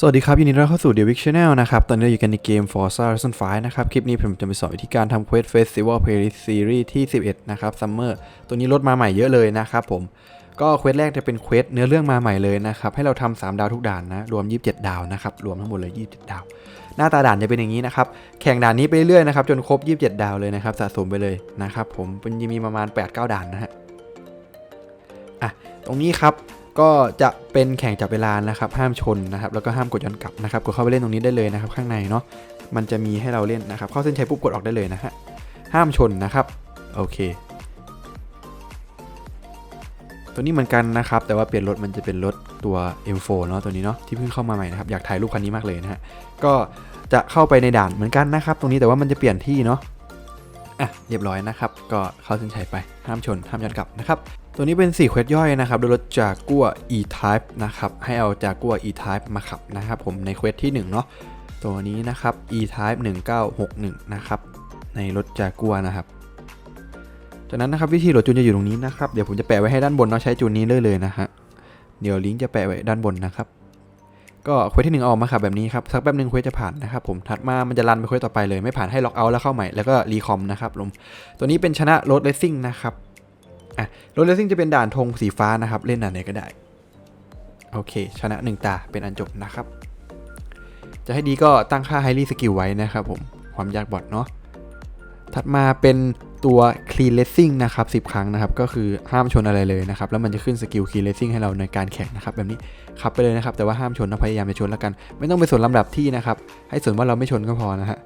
สวัสดีครับ ยินดีต้อนรับเข้าสู่ The Wick Channel นะครับ ตอนนี้เราอยู่กันในเกม Forza Horizon 5 นะครับ คลิปนี้ผมจะไปสอนวิธีการทำ Quest Festival Playlist Series ที่ 11 นะครับ Summer ตัวนี้ลดมาใหม่เยอะเลยนะครับผม ก็เควสแรกจะเป็นเควสเนื้อเรื่องมาใหม่เลยนะครับ ให้เราทำ3ดาวทุกด่านนะ รวม 27 ดาวนะครับ รวมทั้งหมดเลย 27 ดาว หน้าตาด่านจะเป็นอย่างนี้นะครับ แข่งด่านนี้ไปเรื่อยๆนะครับ จนครบ 27 ดาวเลยนะครับ สะสมไปเลยนะครับผมเป็นจะมีประมาณ 8-9 ด่านนะฮะ อะ ตรงนี้ครับ ก็จะเป็นแข่งจับเวลานะครับ ห้ามชนนะครับ แล้วก็ห้ามกดย้อนกลับนะครับ กดเข้าไปเล่นตรงนี้ได้เลยนะครับ ข้างในเนาะ มันจะมีให้เราเล่นนะครับ เข้าเส้นชัยปุ๊บกดออกได้เลยนะฮะ ห้ามชนนะครับ โอเค ตัวนี้เหมือนกันนะครับ แต่ว่าเปลี่ยนรถมันจะเป็นรถตัว M4 เนาะ ตัวนี้เนาะ ที่เพิ่งเข้ามาใหม่นะครับ อยากถ่ายรูปคันนี้มากเลยนะฮะ ก็จะเข้าไปในด่านเหมือนกันนะครับ ตรงนี้แต่ว่ามันจะเปลี่ยนที่เนาะ อะ เรียบร้อยนะครับ ก็เข้าเส้นชัยไป ห้ามชน ห้ามย้อนกลับนะครับ ตัวนี้เป็น4เควสย่อยนะครับโดยรถจากกัว E-Type นะครับ ให้เอาจากกัว E-Type มาขับนะครับผมในเควสที่1เนาะ ตัวนี้นะครับ E-Type 1961 นะครับ ในรถจากกัวนะครับ จากนั้นนะครับวิธีโหลดจูนจะอยู่ตรงนี้นะครับ เดี๋ยวผมจะแปะไว้ให้ด้านบนเนาะใช้จูนนี้เลยเลยนะฮะ เดี๋ยวลิงก์จะแปะไว้ด้านบนนะครับ ก็เควสที่หนึ่งออกมาขับแบบนี้ครับ สักแป๊บหนึงเควสจะผ่านนะครับผม ถัดมา มันจะรันไปเควสต่อไปเลย ไม่ผ่านให้ล็อกเอาท์แล้วเข้าใหม่ แล้วก็รีคอมนะครับลมตัวนี้เป็นชนะรถเลสซิ่งนะครับ อะรถเลสซิ่งจะเป็นด่านธงสีฟ้านะครับ เล่นด่านไหนก็ได้ โอเค ชนะ 1 ตาเป็นอันจบนะครับ จะให้ดีก็ตั้งค่า Highly Skill ไว้นะครับผม ความยากบอทเนาะถัดมาเป็นตัว Clean Racing นะครับ 10 ครั้งนะครับ ก็คือห้ามชนอะไรเลยนะครับ แล้วมันจะขึ้นสกิล Clean Racing ให้เราในการแข่งนะครับ แบบนี้ขับไปเลยนะครับ แต่ว่าห้ามชนนะพยายามจะชนแล้วกัน ไม่ต้องไปสนลำดับที่นะครับ ให้สนว่าเราไม่ชนก็พอนะฮะ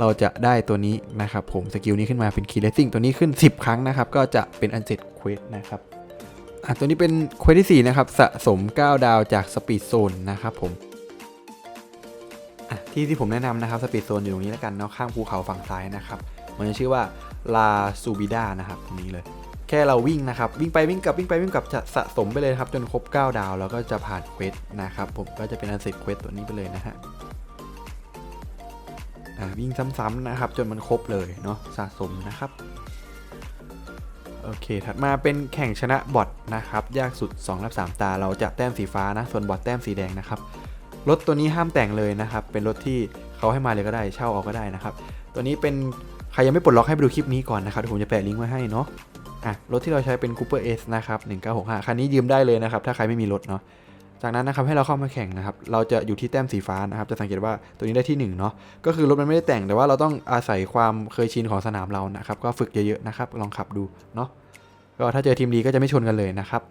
เราจะได้ตัวนี้นะครับผมสกิลนี้ขึ้นมาเป็น Key Racing ตัวนี้ขึ้น 10 ครั้งนะครับ ก็จะเป็นอันเสร็จเควสนะครับอะตัวนี้เป็นเควสที่ 4 นะครับ สะสม 9 ดาวจาก Speed Zone นะครับผมอะที่ที่ผมแนะนำนะครับ Speed Zone อยู่ตรงนี้แล้วกันเนาะข้างภูเขาฝั่งซ้ายนะครับ มันจะชื่อว่า La Subida นะครับตรงนี้เลยแค่เราวิ่งนะครับ วิ่งไปวิ่งกลับวิ่งไปวิ่งกลับจะสะสมไปเลยครับ จนครบ 9 ดาว แล้วก็จะผ่านเควสนะครับผมก็จะเป็นอันเสร็จเควสตัวนี้ไปเลยนะฮะ วิ่งซ้ำๆนะครับ จนมันครบเลยเนาะสะสมนะครับโอเค ถัดมาเป็นแข่งชนะบอทนะครับ ยากสุด 2 รับ 3 ตา เราจะแต้มสีฟ้านะ ส่วนบอทแต้มสีแดงนะครับ รถตัวนี้ห้ามแต่งเลยนะครับ เป็นรถที่เขาให้มาเลยก็ได้ เช่าเอาก็ได้นะครับ ตัวนี้เป็น ใครยังไม่ปลดล็อกให้ไปดูคลิปนี้ก่อนนะครับผมจะแปะลิงก์ไว้ให้เนาะ อะ รถที่เราใช้เป็น Cooper S นะครับ 1965 คันนี้ยืมได้เลยนะครับ ถ้าใครไม่มีรถเนาะ จากนั้นนะครับให้เราเข้ามาแข่งนะครับเราจะอยู่ที่แต้มสีฟ้านะครับจะสังเกตว่าตัวนี้ได้ที่1เนาะก็คือรถมันไม่ได้แต่งแต่ว่าเราต้องอาศัยความเคยชินของสนามเรานะครับก็ฝึกเยอะๆนะครับลองขับดูเนาะก็ถ้าเจอทีมดีก็จะไม่ชนกันเลยนะครับ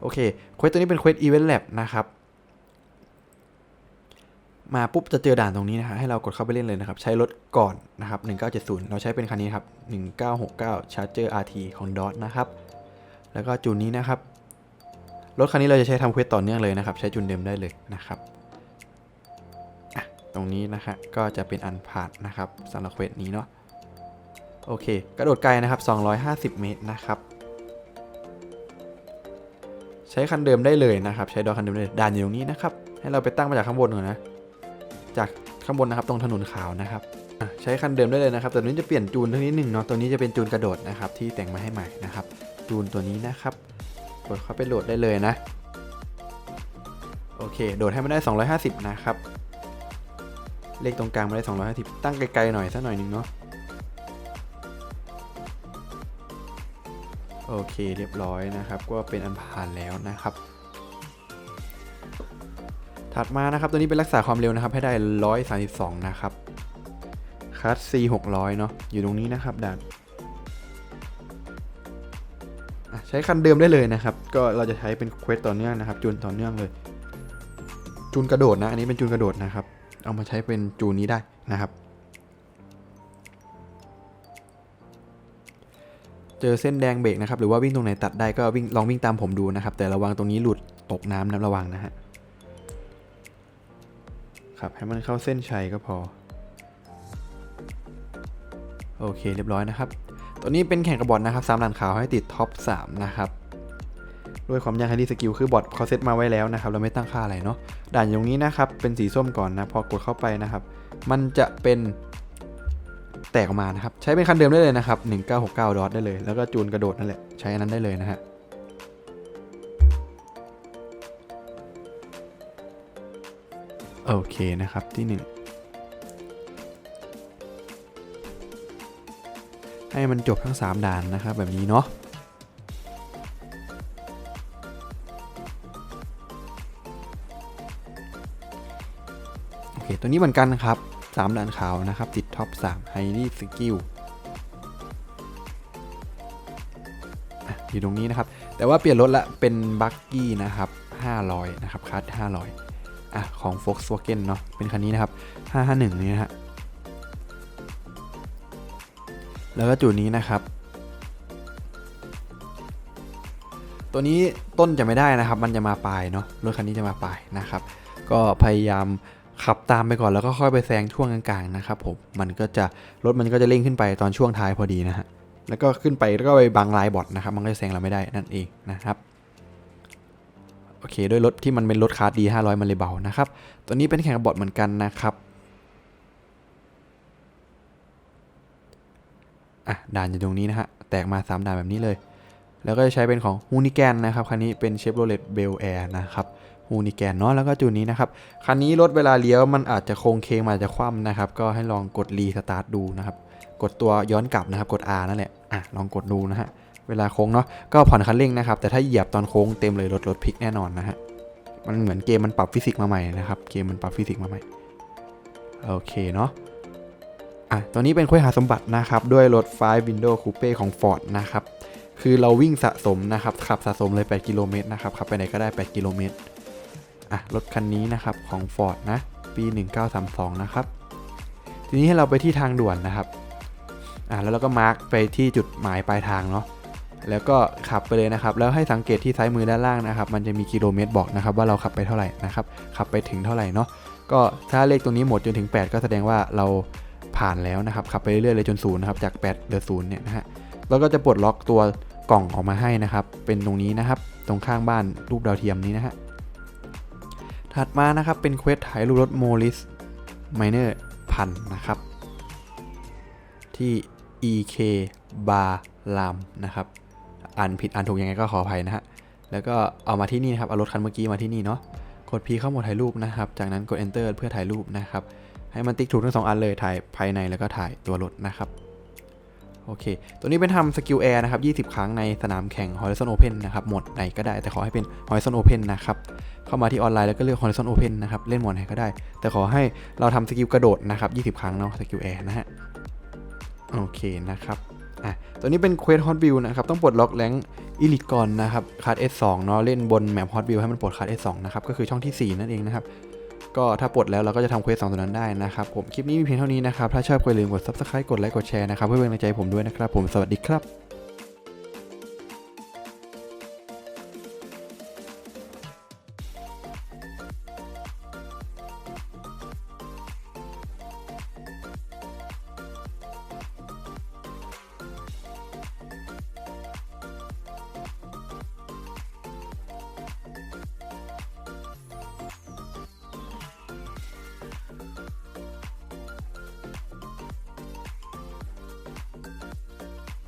โอเคเควสตัวนี้เป็นเควส Event Lab นะครับมาปุ๊บจะเจอด่านตรงนี้นะฮะให้เรากดเข้าไปเล่นเลยนะครับ ใช้รถก่อนนะครับ 1970 เราใช้เป็นคันนี้ครับ 1969 Charger RT ของ DOT นะครับ แล้วก็จูนนี้นะครับ รถคันนี้เราจะใช้ทำเควสต่อเนื่องเลยนะครับ ใช้จูนเดิมได้เลยนะครับตรงนี้นะฮะก็จะเป็นอันผ่านนะครับสำหรับเควสนี้เนาะโอเค กระโดดไกลนะครับ 250 เมตรนะครับ ใช้คันเดิมได้เลยนะครับ ใช้ดอคันเดิมได้เลยด่านอยู่ตรงนี้นะครับ ให้เราไปตั้งมาจากข้างบนก่อนนะ จากข้างบนนะครับตรงถนนขาวนะครับใช้คันเดิมได้เลยนะครับ แต่ตัวนี้จะเปลี่ยนจูนเท่านี้หนึ่งเนาะตัวนี้จะเป็นจูนกระโดดนะครับ ที่แต่งมาให้ใหม่นะครับ จูนตัวนี้นะครับ กดเข้าไปโหลดได้เลยนะ โอเคโดดให้มันได้ 250 นะครับ เลขตรงกลางมาได้ 250 ตั้งไกลๆหน่อยสักหน่อยหนึงเนาะ โอเค เรียบร้อยนะครับ ก็เป็นอันผ่านแล้วนะครับ ถัดมานะครับ ตัวนี้เป็นรักษาความเร็วนะครับ ให้ได้ 132 นะครับคัส C 600 เนาะ อยู่ตรงนี้นะครับด่าน ใช้คันเดิมได้เลยนะครับ ก็เราจะใช้เป็นเควสต่อเนื่องนะครับ จูนต่อเนื่องเลย จูนกระโดดนะ อันนี้เป็นจูนกระโดดนะครับ เอามาใช้เป็นจูนนี้ได้นะครับ เจอเส้นแดงเบรกนะครับ หรือว่าวิ่งตรงไหนตัดได้ก็วิ่งลองวิ่งตามผมดูนะครับ แต่ระวังตรงนี้หลุดตกน้ำนะระวังนะฮะ ครับให้มันเข้าเส้นชัยก็พอ โอเคเรียบร้อยนะครับ ตัวนี้เป็นแข่งกับบอทนะครับสามหลันขาวให้ติดท็อป3นะครับด้วยความยากที่สกิลคือบอทเขาเซตมาไว้แล้วนะครับเราไม่ตั้งค่าอะไรเนาะด่านตรงนี้นะครับเป็นสีส้มก่อนนะพอกดเข้าไปนะครับ มันจะเป็นแตกออกมานะครับ ใช้เป็นคันเดิมได้เลยนะครับ 1969ดอทได้เลย แล้วก็จูนกระโดดนั่นแหละ ใช้อันนั้นได้เลยนะฮะโอเคนะครับที่ 1 ให้มันจบทั้ง 3 ด่านนะครับแบบนี้เนาะโอเค ตัวนี้เหมือนกันนะครับ 3 ด่านขาวนะครับ ติดท็อป3 Highly Skill อะอยู่ตรงนี้นะครับ แต่ว่าเปลี่ยนรถละเป็นบักกี้นะครับ 500 นะครับคัส500อะของ Volkswagen เนาะเป็นคันนี้นะครับ 551 นี้นะฮะ แล้วก็จุดนี้นะครับ ตัวนี้ต้นจะไม่ได้นะครับ มันจะมาปลายเนาะรถคันนี้จะมาปลายนะครับ ก็พยายามขับตามไปก่อนแล้วก็ค่อยไปแซงช่วงกลางๆนะครับผมมันก็จะรถมันก็จะเร่งขึ้นไปตอนช่วงท้ายพอดีนะฮะแล้วก็ขึ้นไปแล้วก็ไปบังลายบอดนะครับ มันก็จะแซงเราไม่ได้นั่นเองนะครับโอเคด้วยรถที่มันเป็นรถคาร์ดดี500 มันเลยเบานะครับ ตัวนี้เป็นแข่งกับบอทเหมือนกันนะครับ อะด่านอยู่ตรงนี้นะฮะ แตกมา 3 ด่านแบบนี้เลย แล้วก็จะใช้เป็นของฮูนิแกนนะครับ คันนี้เป็นเชฟโรเลตเบลแอร์นะครับฮูนิแกนเนาะแล้วก็จุดนี้นะครับ คันนี้รถเวลาเลี้ยวมันอาจจะโค้งเคงอาจจะคว่ำนะครับ ก็ให้ลองกดรีสตาร์ทดูนะครับ กดตัวย้อนกลับนะครับ กด R นั่นแหละอะลองกดดูนะฮะเวลาโค้งเนาะก็ผ่อนคันเร่งนะครับ แต่ถ้าเหยียบตอนโค้งเต็มเลยรถรถพลิกแน่นอนนะฮะมันเหมือนเกมมันปรับฟิสิกส์มาใหม่นะครับ เกมมันปรับฟิสิกส์มาใหม่ โอเคเนาะ อะตัวนี้เป็นคุยหาสมบัตินะครับ ด้วยรถ5 Window Coupe ของ Ford นะครับ คือเราวิ่งสะสมนะครับขับสะสมเลย 8 กิโลเมตรนะครับขับไปไหนก็ได้ 8 กิโลเมตรอะรถคันนี้นะครับของ Ford นะ ปี 1932 นะครับ ทีนี้ให้เราไปที่ทางด่วนนะครับอะแล้วเราก็มาร์กไปที่จุดหมายปลายทางเนาะแล้วก็ขับไปเลยนะครับ แล้วให้สังเกตที่ซ้ายมือด้านล่างนะครับ มันจะมีกิโลเมตรบอกนะครับว่าเราขับไปเท่าไหร่นะครับ ขับไปถึงเท่าไหร่เนาะ ก็ถ้าเลขตรงนี้หมดจนถึง 8 ก็แสดงว่าเรา ผ่านแล้วนะครับขับไปเรื่อยๆเลยจนศูนย์นะครับจาก8เหลือศูนย์เนี่ยนะฮะแล้วก็จะปลดล็อกตัวกล่องออกมาให้นะครับ เป็นตรงนี้นะครับ ตรงข้างบ้านรูปดาวเทียมนี้นะฮะถัดมานะครับเป็นเควสถ่ายรูปรถโมลิสไมเนอร์พันนะครับ ที่ EK Bar Lam นะครับอ่านผิดอ่านถูกยังไงก็ขออภัยนะฮะแล้วก็เอามาที่นี่นะครับเอารถคันเมื่อกี้มาที่นี่เนาะกด P เข้าโหมดถ่ายรูปนะครับ จากนั้นกด Enter เพื่อถ่ายรูปนะครับ ให้มันติ๊กถูกทั้งสองอันเลยถ่ายภายในแล้วก็ถ่ายตัวรถนะครับโอเค ตัวนี้เป็นทำสกิลแอร์นะครับ 20 ครั้งในสนามแข่ง Horizon Open นะครับ หมดไหนก็ได้แต่ขอให้เป็น Horizon Open นะครับ เข้ามาที่ออนไลน์แล้วก็เลือก Horizon Open นะครับ เล่นหมดไหนก็ได้ แต่ขอให้เราทำสกิลกระโดดนะครับ 20 ครั้งเนาะ สกิลแอร์นะฮะ โอเคนะครับ อะ ตัวนี้เป็นเควส Hot Wheel นะครับ ต้องปลดล็อกแรงอิลิกก่อนนะครับ คาร์ด S2 เนาะ เล่นบนแมป Hot Wheel ให้มันปลดคาร์ด S2 นะครับ ก็คือช่องที่ 4 นั่นเองนะครับ ก็ถ้าปลดแล้วเราก็จะทำเควสสองตัวนั้นได้นะครับผมคลิปนี้มีเพียงเท่านี้นะครับถ้าชอบก็อย่าลืมกด Subscribe กดไลค์กดแชร์นะครับเพื่อเป็นกำลังใจผมด้วยนะครับผมสวัสดีครับ